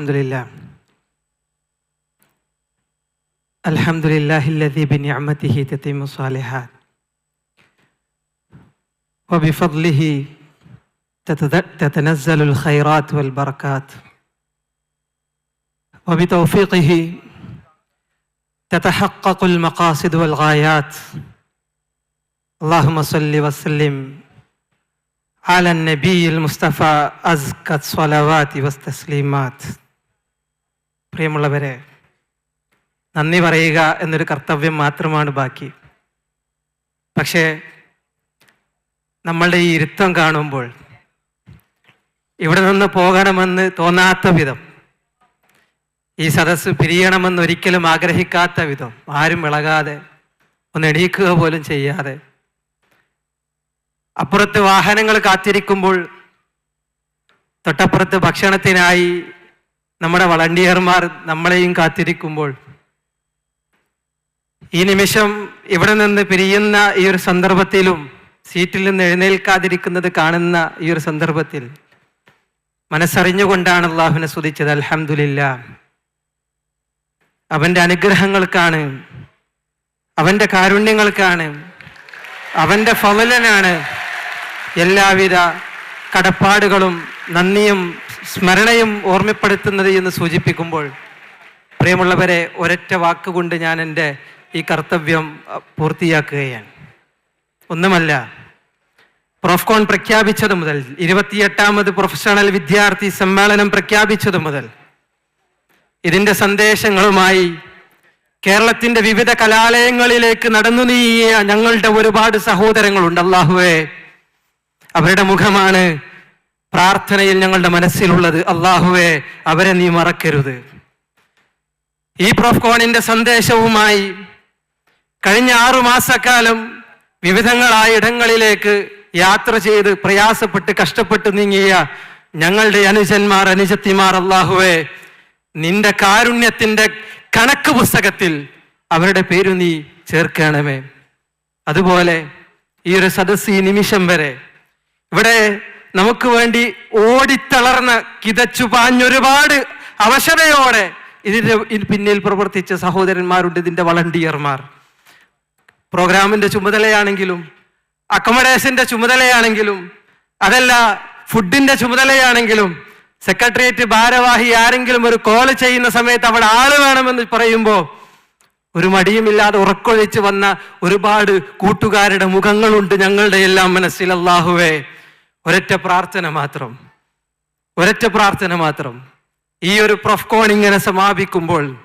الحمد لله الحمد لله الذي بنعمته تتم الصالحات وبفضله تتنزل الخيرات والبركات. وبتوفيقه تتحقق المقاصد والغايات. اللهم صل وسلم على النبي المصطفى أزكى الصلوات والتسليمات. പ്രിയമുള്ളവരെ നന്ദി പറയുക എന്നൊരു കർത്തവ്യം മാത്രമാണ് ബാക്കി. പക്ഷേ നമ്മളുടെ ഈ ഇരുത്തം കാണുമ്പോൾ ഇവിടെ നിന്ന് പോകണമെന്ന് തോന്നാത്ത വിധം ഈ സദസ്സ് പിരിയണമെന്ന് ഒരിക്കലും ആഗ്രഹിക്കാത്ത വിധം ആരും ഇളകാതെ ഒന്ന് എണീക്കുക പോലും ചെയ്യാതെ അപ്പുറത്ത് വാഹനങ്ങൾ കാത്തിരിക്കുമ്പോൾ തൊട്ടപ്പുറത്ത് ഭക്ഷണത്തിനായി നമ്മുടെ വളണ്ടിയർമാർ നമ്മളെയും കാത്തിരിക്കുമ്പോൾ ഈ നിമിഷം ഇവിടെ നിന്ന് പിരിയുന്ന ഈ ഒരു സന്ദർഭത്തിലും സീറ്റിൽ നിന്ന് എഴുന്നേൽക്കാതിരിക്കുന്നത് കാണുന്ന ഈ ഒരു സന്ദർഭത്തിൽ മനസ്സറിഞ്ഞുകൊണ്ടാണ് അള്ളാഹുവിനെ സ്തുതിച്ചത് അലഹമില്ല അവന്റെ അനുഗ്രഹങ്ങൾക്കാണ് അവന്റെ കാരുണ്യങ്ങൾക്കാണ് അവന്റെ ഫവലനാണ് എല്ലാവിധ കടപ്പാടുകളും നന്ദിയും സ്മരണയും ഓർമ്മപ്പെടുത്തുന്നത് എന്ന് സൂചിപ്പിക്കുമ്പോൾ പ്രിയമുള്ളവരെ ഒരൊറ്റ വാക്കുകൊണ്ട് ഞാൻ എന്റെ ഈ കർത്തവ്യം പൂർത്തിയാക്കുകയാണ്. ഒന്നുമല്ല പ്രൊഫ്കോൺ പ്രഖ്യാപിച്ചത് മുതൽ ഇരുപത്തിയെട്ടാമത് പ്രൊഫഷണൽ വിദ്യാർത്ഥി സമ്മേളനം പ്രഖ്യാപിച്ചത് മുതൽ ഇതിന്റെ സന്ദേശങ്ങളുമായി കേരളത്തിന്റെ വിവിധ കലാലയങ്ങളിലേക്ക് നടന്നു നീങ്ങിയ ഞങ്ങളുടെ ഒരുപാട് സഹോദരങ്ങളുണ്ട്. അള്ളാഹുവേ അവരുടെ മുഖമാണ് പ്രാർത്ഥനയിൽ ഞങ്ങളുടെ മനസ്സിലുള്ളത് അള്ളാഹുവെ അവരെ നീ മറക്കരുത്. ഈ പ്രോഫ്കോണിന്റെ സന്ദേശവുമായി കഴിഞ്ഞ ആറു മാസക്കാലം വിവിധങ്ങളായ ഇടങ്ങളിലേക്ക് യാത്ര ചെയ്ത് പ്രയാസപ്പെട്ട് കഷ്ടപ്പെട്ട് നീങ്ങിയ ഞങ്ങളുടെ അനുജന്മാർ അനുജത്തിമാർ അള്ളാഹുവെ നിന്റെ കാരുണ്യത്തിന്റെ കണക്ക് പുസ്തകത്തിൽ അവരുടെ പേര് നീ ചേർക്കണമേ. അതുപോലെ ഈ ഒരു സദസ് ഈ നിമിഷം വരെ ഇവിടെ നമുക്ക് വേണ്ടി ഓടിത്തളർന്ന് കിതച്ചു പാഞ്ഞൊരുപാട് അവശതയോടെ ഇതിന്റെ പിന്നിൽ പ്രവർത്തിച്ച സഹോദരന്മാരുണ്ട് ഇതിന്റെ വളണ്ടിയർമാർ. പ്രോഗ്രാമിന്റെ ചുമതലയാണെങ്കിലും അക്കോമഡേഷന്റെ ചുമതലയാണെങ്കിലും അതല്ല ഫുഡിന്റെ ചുമതലയാണെങ്കിലും സെക്രട്ടേറിയറ്റ് ഭാരവാഹി ആരെങ്കിലും ഒരു കോൾ ചെയ്യുന്ന സമയത്ത് അവിടെ ആൾ വേണമെന്ന് പറയുമ്പോൾ ഒരു മടിയുമില്ലാതെ ഉറക്കൊഴിച്ച് വന്ന ഒരുപാട് കൂട്ടുകാരുടെ മുഖങ്ങളുണ്ട് ഞങ്ങളുടെ എല്ലാം മനസ്സിൽ അള്ളാഹുവേ ഒരൊറ്റ പ്രാർത്ഥന മാത്രം. ഒരൊറ്റ പ്രാർത്ഥന മാത്രം. ഈ ഒരു പ്രൊഫ്കോൺ ഇങ്ങനെ സമാപിക്കുമ്പോൾ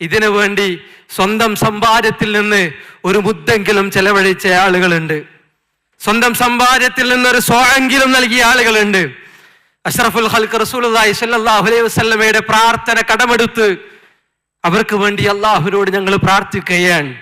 ഇതിനു വേണ്ടി സ്വന്തം സമ്പാദ്യത്തിൽ നിന്ന് ഒരു മുദ്ദെങ്കിലും ചെലവഴിച്ച ആളുകളുണ്ട്. സ്വന്തം സമ്പാദ്യത്തിൽ നിന്ന് ഒരു സ്വാഴെങ്കിലും നൽകിയ ആളുകളുണ്ട്. അഷ്റഫുൽ ഹൽക്ക് റസൂലി സല്ലാഹു അലൈഹി വസ്ലമയുടെ പ്രാർത്ഥന കടമെടുത്ത് അവർക്ക് വേണ്ടി അള്ളാഹുനോട് ഞങ്ങൾ പ്രാർത്ഥിക്കുകയാണ്.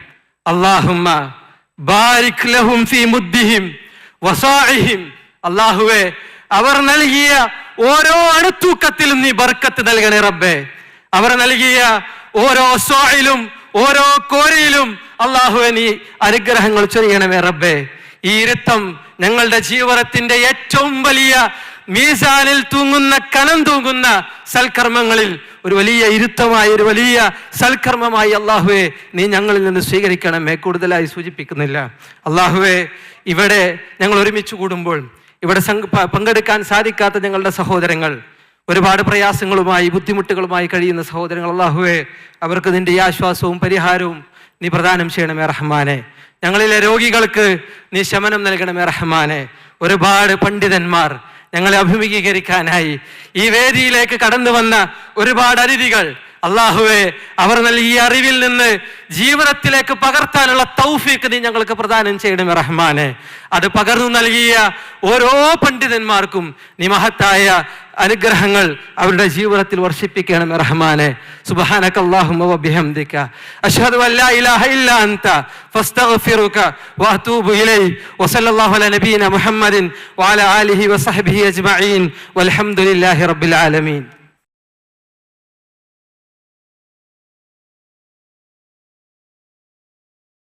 അള്ളാഹുമ്മ ബാരിക് ലഹും ഫീ മുദ്ദിഹിം വസാഇഹിം അള്ളാഹുവെ അവർ നൽകിയ ഓരോ അണുത്തൂക്കത്തിലും നീ ബർക്കത്ത് നൽകണേ റബ്ബേ. അവർ നൽകിയ ഓരോ സോയിലും ഓരോ കോരയിലും അള്ളാഹുവെ നീ അനുഗ്രഹങ്ങൾ ചൊരിയണമേ റബ്ബേ. ഈ ഇരുത്തം ഞങ്ങളുടെ ജീവിതത്തിന്റെ ഏറ്റവും വലിയ മീസാനിൽ തൂങ്ങുന്ന കനം തൂങ്ങുന്ന സൽക്കർമ്മങ്ങളിൽ ഒരു വലിയ ഇരുത്തമായി ഒരു വലിയ സൽക്കർമ്മമായി അള്ളാഹുവെ നീ ഞങ്ങളിൽ നിന്ന് സ്വീകരിക്കണമേ. കൂടുതലായി സൂചിപ്പിക്കുന്നില്ല. അള്ളാഹുവെ ഇവിടെ ഞങ്ങൾ ഒരുമിച്ച് കൂടുമ്പോൾ ഇവിടെ പങ്കെടുക്കാൻ സാധിക്കാത്ത ഞങ്ങളുടെ സഹോദരങ്ങൾ ഒരുപാട് പ്രയാസങ്ങളുമായി ബുദ്ധിമുട്ടുകളുമായി കഴിയുന്ന സഹോദരങ്ങൾ അള്ളാഹുവെ അവർക്ക് നിന്റെ ഈ ആശ്വാസവും പരിഹാരവും നീ പ്രദാനം ചെയ്യണമേ റഹ്മാനെ. ഞങ്ങളിലെ രോഗികൾക്ക് നീ ശമനം നൽകണമേ റഹ്മാനെ. ഒരുപാട് പണ്ഡിതന്മാർ ഞങ്ങളെ അഭിമുഖീകരിക്കാനായി ഈ വേദിയിലേക്ക് കടന്നു വന്ന ഒരുപാട് അതിഥികൾ അള്ളാഹുവെ അവർ നൽകിയ അറിവിൽ നിന്ന് ജീവിതത്തിലേക്ക് പകർത്താനുള്ള തൗഫീക്ക് നീ ഞങ്ങൾക്ക് പ്രദാനം ചെയ്യണമേ റഹ്മാനെ. അത് പകർന്നു നൽകിയ ഓരോ പണ്ഡിതന്മാർക്കും നീ മഹത്തായ അനുഗ്രഹങ്ങൾ അവരുടെ ജീവിതത്തിൽ വർഷിപ്പിക്കണം റഹ്മാനെ. സുബ്ഹാനക അല്ലാഹുമ്മ വബിഹംദിക അഷ്ഹദു അല്ലാ ഇലാഹ ഇല്ലാ അൻത. ഫസ്തഗ്ഫിറുക വഅതൂബു ഇലൈ. വസല്ലല്ലാഹു അലാ നബീന മുഹമ്മദിൻ വഅലാ ആലിഹി വസഹ്ബിഹി അജ്മഈൻ. വൽഹംദുലില്ലാഹി റബ്ബിൽ ആലമീൻ.